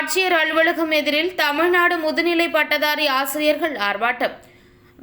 ஆட்சியர் அலுவலகம் எதிரில் தமிழ்நாடு முதுநிலை பட்டதாரி ஆசிரியர்கள் ஆர்ப்பாட்டம்.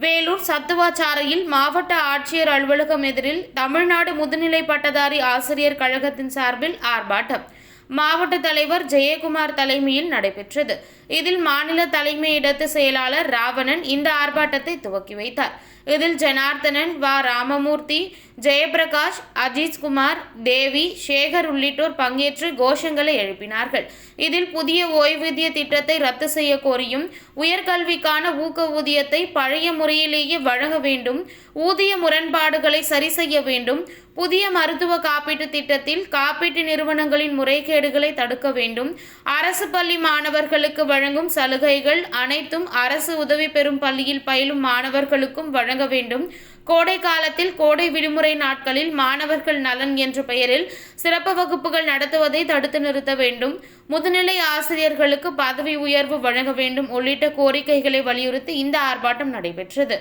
வேலூர் சத்துவாச்சாரையில் மாவட்ட ஆட்சியர் அலுவலகம் எதிரில் தமிழ்நாடு முதுநிலை பட்டதாரி ஆசிரியர் கழகத்தின் சார்பில் ஆர்ப்பாட்டம். மாவட்ட தலைவர் ஜெயக்குமார் தலைமையில் நடைபெற்றது. இதில் மாநில தலைமை இடத்து செயலாளர் ராவணன் இந்த ஆர்ப்பாட்டத்தை துவக்கி வைத்தார். இதில் ஜனார்த்தனன் வ. ராமமூர்த்தி ஜெயபிரகாஷ் அஜித்குமார் தேவி சேகர் உள்ளிட்டோர் பங்கேற்று கோஷங்களை எழுப்பினார்கள். இதில் புதிய ஓய்வூதிய திட்டத்தை ரத்து செய்ய கோரியும் உயர்கல்விக்கான ஊக்க ஊதியத்தை பழைய முறையிலேயே வழங்க வேண்டும் ஊதிய முரண்பாடுகளை சரி செய்ய வேண்டும் புதிய மருத்துவ காப்பீட்டு திட்டத்தில் காப்பீட்டு நிறுவனங்களின் முறைகேடுகளை தடுக்க வேண்டும். அரசு பள்ளி மாணவர்களுக்கு வழங்கும் சலுகைகள் அனைத்தும் அரசு உதவி பெறும் பள்ளியில் பயிலும் மாணவர்களுக்கும் வழங்க வேண்டும். கோடை காலத்தில் கோடை விடுமுறை நாட்களில் மாணவர்கள் நலன் என்ற பெயரில் சிறப்பு வகுப்புகள் நடத்துவதை தடுத்து நிறுத்த வேண்டும். முதுநிலை ஆசிரியர்களுக்கு பதவி உயர்வு வழங்க வேண்டும். உள்ளிட்ட கோரிக்கைகளை வலியுறுத்தி இந்த ஆர்ப்பாட்டம் நடைபெற்றது.